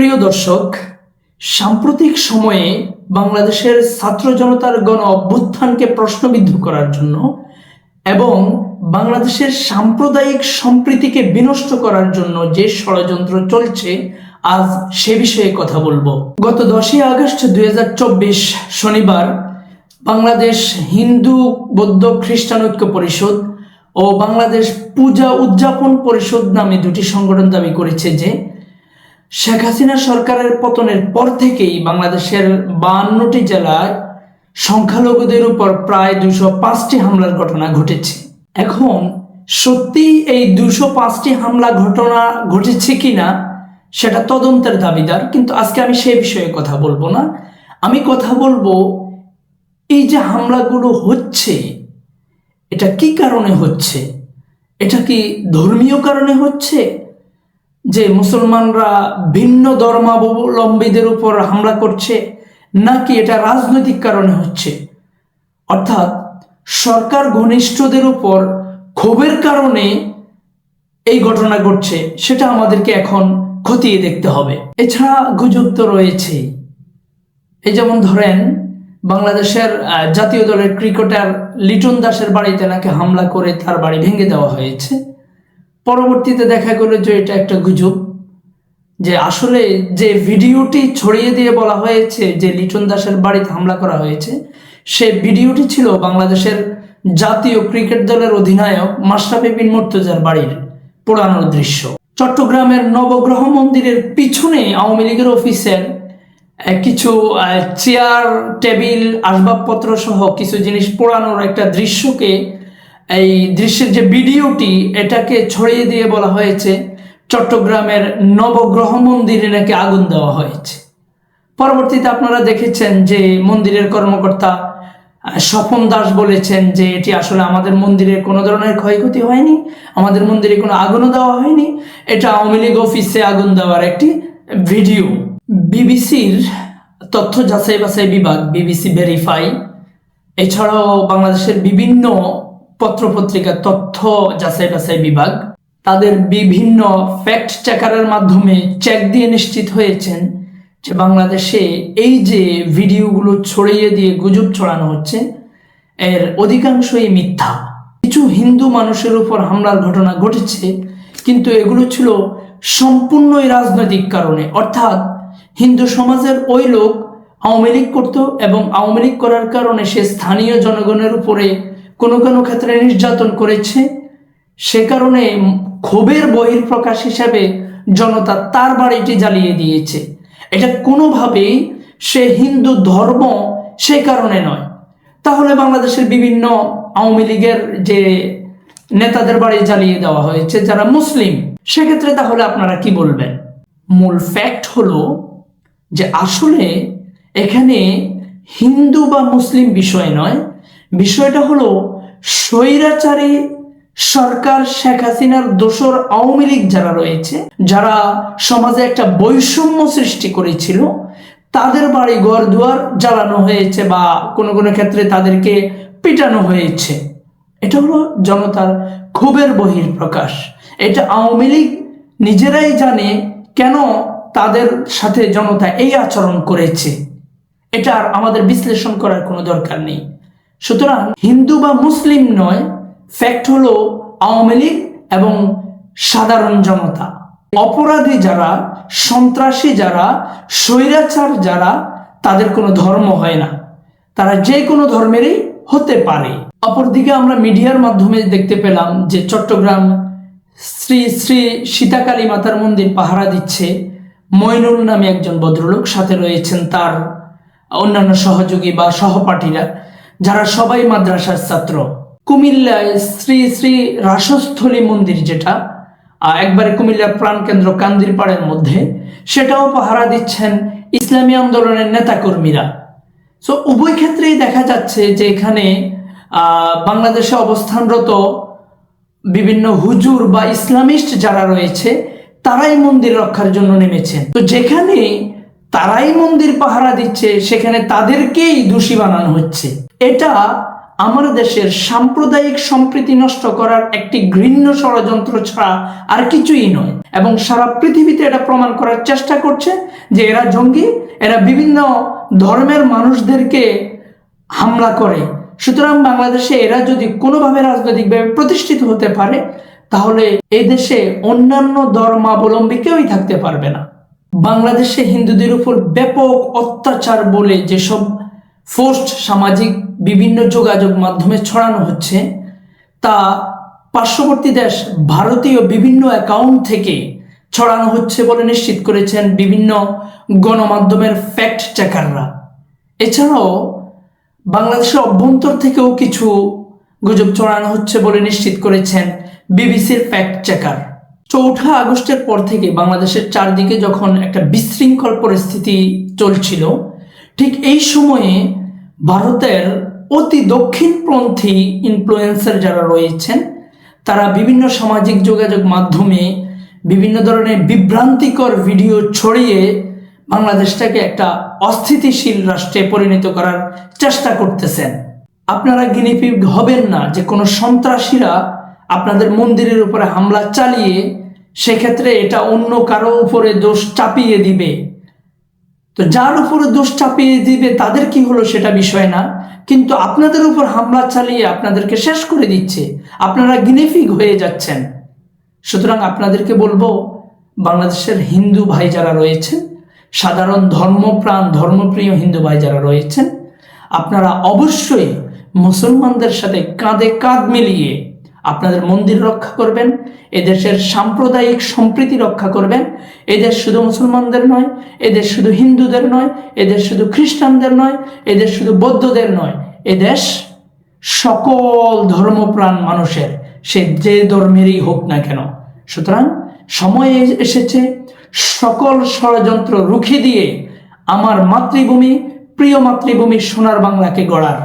প্রিয় দর্শক, সাম্প্রতিক সময়ে বাংলাদেশের ছাত্র জনতার গণ অভ্যুত্থানকে প্রশ্নবিদ্ধ করার জন্য এবং বাংলাদেশের সাম্প্রদায়িক সম্প্রীতিকে বিনষ্ট করার জন্য যে ষড়যন্ত্র চলছে, আজ সে বিষয়ে কথা বলব। গত দশই আগস্ট দুই হাজার চব্বিশ শনিবার বাংলাদেশ হিন্দু, বৌদ্ধ, খ্রিস্টান ঐক্য পরিষদ ও বাংলাদেশ পূজা উদযাপন পরিষদ নামে দুটি সংগঠন দাবি করেছে যে শেখ হাসিনা সরকারের পতনের পর থেকেই বাংলাদেশের বাহান্নটি জেলায় সংখ্যালঘুদের উপর প্রায় দুশো পাঁচটি হামলার ঘটনা ঘটেছে। এখন সত্যি এই দুশো পাঁচটি হামলা ঘটনা ঘটেছে কিনা সেটা তদন্তের দাবিদার, কিন্তু আজকে আমি সে বিষয়ে কথা বলব না। আমি কথা বলব, এই যে হামলাগুলো হচ্ছে, এটা কি কারণে হচ্ছে? এটা কি ধর্মীয় কারণে হচ্ছে? যে মুসলমানরা ভিন্ন ধর্মাবলম্বীদের উপর হামলা করছে, নাকি এটা রাজনৈতিক কারণে হচ্ছে? অর্থাৎ সরকার ঘনিষ্ঠদের উপর ক্ষোভের কারণে এই ঘটনা ঘটছে, সেটা আমাদেরকে এখন খতিয়ে দেখতে হবে। এছাড়া গুজব তো রয়েছেই এই যেমন ধরেন, বাংলাদেশের জাতীয় দলের ক্রিকেটার লিটন দাসের বাড়িতে নাকি হামলা করে তার বাড়ি ভেঙে দেওয়া হয়েছে। পরবর্তীতে দেখা গেল যে এটা একটা গুজব, যে আসলে যে ভিডিওটি ছড়িয়ে দিয়ে বলা হয়েছে যে লিটন দাসের বাড়িতে হামলা করা হয়েছে, সে ভিডিওটি ছিল বাংলাদেশের জাতীয় ক্রিকেট দলের অধিনায়ক মাশরাফি বিন মুর্তজার বাড়ির পোড়ানোর দৃশ্য। চট্টগ্রামের নবগ্রহ মন্দিরের পিছনে আওয়ামী লীগের অফিসের কিছু চেয়ার, টেবিল, আসবাবপত্র সহ কিছু জিনিস পোড়ানোর একটা দৃশ্যকে এই দৃশ্যের যে ভিডিওটি, এটাকে ছড়িয়ে দিয়ে বলা হয়েছে, চট্টগ্রামের নবগ্রহ মন্দিরে নাকি আগুন দেওয়া হয়েছে। পরবর্তীতে আপনারা দেখেছেন যে মন্দিরের কর্মকর্তা স্বপন দাস বলেছেন যে এটি আসলে আমাদের মন্দিরে কোনো ধরনের ক্ষয়ক্ষতি হয়নি, আমাদের মন্দিরে কোনো আগুনও দেওয়া হয়নি। এটা আওয়ামী লীগ অফিসে আগুন দেওয়ার একটি ভিডিও। বিবিসির তথ্য যাচাই বাছাই বিভাগ, বিবিসি ভেরিফাই এছাড়াও বাংলাদেশের বিভিন্ন পত্রপত্রিকার তথ্য যাচাই বাছাই বিভাগ তাদের বিভিন্ন ফ্যাক্ট চেকারের মাধ্যমে চেক দিয়ে নিশ্চিত হয়েছেন যে বাংলাদেশে এই যে ভিডিওগুলো ছড়িয়ে দিয়ে গুজব ছড়ানো হচ্ছে, এর অধিকাংশই মিথ্যা। কিছু হিন্দু মানুষের উপর হামলার ঘটনা ঘটেছে, কিন্তু এগুলো ছিল সম্পূর্ণই রাজনৈতিক কারণে। অর্থাৎ হিন্দু সমাজের ওই লোক আওয়ামী লীগ করতো এবং আওয়ামী লীগ করার কারণে সে স্থানীয় জনগণের উপরে কোনো কোনো ক্ষেত্রে নির্যাতন করেছে। সে কারণে ক্ষোভের বহির্প্রকাশ হিসাবে জনতা তার বাড়িটি জ্বালিয়ে দিয়েছে। এটা কোনোভাবেই সে হিন্দু ধর্ম সে কারণে নয়। তাহলে বাংলাদেশের বিভিন্ন আওয়ামী লীগের যে নেতাদের বাড়ি জ্বালিয়ে দেওয়া হয়েছে, যারা মুসলিম, সেক্ষেত্রে তাহলে আপনারা কি বলবেন? মূল ফ্যাক্ট হলো যে আসলে এখানে হিন্দু বা মুসলিম বিষয় নয় বিষয়টা হলো, স্বৈরাচারী সরকার শেখ হাসিনার দোসর আওয়ামী লীগ যারা রয়েছে, যারা সমাজে একটা বৈষম্য সৃষ্টি করেছিল, তাদের বাড়ি ঘর দুয়ার জ্বালানো হয়েছে বা কোনো কোনো ক্ষেত্রে তাদেরকে পিটানো হয়েছে। এটা হলো জনতার ক্ষোভের বহির প্রকাশ এটা আওয়ামী লীগ নিজেরাই জানে কেন তাদের সাথে জনতা এই আচরণ করেছে। এটা আর আমাদের বিশ্লেষণ করার কোনো দরকার নেই। সুতরাং হিন্দু বা মুসলিম নয় ফ্যাক্ট হলো আওয়ামী লীগ এবং সাধারণ জনতা। অপরাধী যারা, সন্ত্রাসী যারা, স্বৈরাচার যারা, তাদের কোনো ধর্ম হয় না। তারা যে কোনো ধর্মেরই হতে পারে। অপরদিকে আমরা মিডিয়ার মাধ্যমে দেখতে পেলাম যে চট্টগ্রাম শ্রী শ্রী সীতাকালী মাতার মন্দির পাহারা দিচ্ছে। মইনুল নামে একজন ভদ্রলোক সাথে রয়েছেন তার অন্যান্য সহযোগী বা সহপাঠীরা। যারা সবাই মাদ্রাসার ছাত্র। কুমিল্লায় শ্রী শ্রী রাসস্থলী মন্দির যেটা একবারে কুমিল্লার প্রাণকেন্দ্র কান্দিরপাড়ের মধ্যে, সেটাও পাহারা দিচ্ছেন ইসলামী আন্দোলনের নেতাকর্মীরা। সো উভয় ক্ষেত্রেই দেখা যাচ্ছে যে এখানে বাংলাদেশে অবস্থানরত বিভিন্ন হুজুর বা ইসলামিস্ট যারা রয়েছে, তারাই মন্দির রক্ষার জন্য নেমেছেন। তো যেখানে তারাই মন্দির পাহারা দিচ্ছে, সেখানে তাদেরকেই দোষী বানানো হচ্ছে। এটা আমার দেশের সাম্প্রদায়িক সম্প্রীতি নষ্ট করার একটি ঘৃণ্য ষড়যন্ত্র ছাড়া আর কিছুই নয়। এবং সারা পৃথিবীতে এটা প্রমাণ করার চেষ্টা করছে যে এরা জঙ্গি, এরা বিভিন্ন ধর্মের মানুষদেরকে হামলা করে। সুতরাং বাংলাদেশে এরা যদি কোনোভাবে রাজনৈতিকভাবে প্রতিষ্ঠিত হতে পারে, তাহলে এই দেশে অন্যান্য ধর্মাবলম্বী কেউই থাকতে পারবে না। বাংলাদেশে হিন্দুদের উপর ব্যাপক অত্যাচার বলে যেসব ফোর্সড সামাজিক বিভিন্ন যোগাযোগ মাধ্যমে ছড়ানো হচ্ছে, তা পার্শ্ববর্তী দেশ ভারতীয় বিভিন্ন অ্যাকাউন্ট থেকে ছড়ানো হচ্ছে বলে নিশ্চিত করেছেন বিভিন্ন গণমাধ্যমের ফ্যাক্ট চেকাররা এছাড়াও বাংলাদেশের অভ্যন্তর থেকেও কিছু গুজব ছড়ানো হচ্ছে বলে নিশ্চিত করেছেন বিবিসির ফ্যাক্ট চেকার চৌঠা আগস্টের পর থেকে বাংলাদেশের চারদিকে যখন একটা বিশৃঙ্খল পরিস্থিতি চলছিল ঠিক এই সময়ে ভারতের অতি দক্ষিণপন্থী ইনফ্লুয়েন্সার যারা রয়েছেন, তারা বিভিন্ন সামাজিক যোগাযোগ মাধ্যমে বিভিন্ন ধরনের বিভ্রান্তিকর ভিডিও ছড়িয়ে বাংলাদেশটাকে একটা অস্থিতিশীল রাষ্ট্রে পরিণত করার চেষ্টা করতেছেন। আপনারা গিনিপিগ হবেন না, যে কোনো সন্ত্রাসীরা আপনাদের মন্দিরের উপরে হামলা চালিয়ে সেক্ষেত্রে এটা অন্য কারও উপরে দোষ চাপিয়ে দিবে। তো যার উপরে দোষ চাপিয়ে দিবে, তাদের কি হলো সেটা বিষয় না। কিন্তু আপনাদের উপর হামলা চালিয়ে আপনাদেরকে শেষ করে দিচ্ছে। আপনারা গিনিফিগ হয়ে যাচ্ছেন। সুতরাং আপনাদেরকে বলব, বাংলাদেশের হিন্দু ভাই যারা রয়েছেন, সাধারণ ধর্মপ্রাণ, ধর্মপ্রিয় হিন্দু ভাই যারা রয়েছেন, আপনারা অবশ্যই মুসলমানদের সাথে কাঁধে কাঁধ মিলিয়ে আপনাদের মন্দির রক্ষা করবেন, এদেশের সাম্প্রদায়িক সম্প্রীতি রক্ষা করবেন। এদের শুধু মুসলমানদের নয় এদের শুধু হিন্দুদের নয় এদের শুধু খ্রিস্টানদের নয় এদের শুধু বৌদ্ধদের নয়। এদেশ সকল ধর্মপ্রাণ মানুষের, সে যে ধর্মেরই হোক না কেন। সুতরাং সময় এসেছে, সকল ষড়যন্ত্র রুখে দিয়ে আমার মাতৃভূমি, প্রিয় মাতৃভূমি সোনার বাংলাকে গড়ার।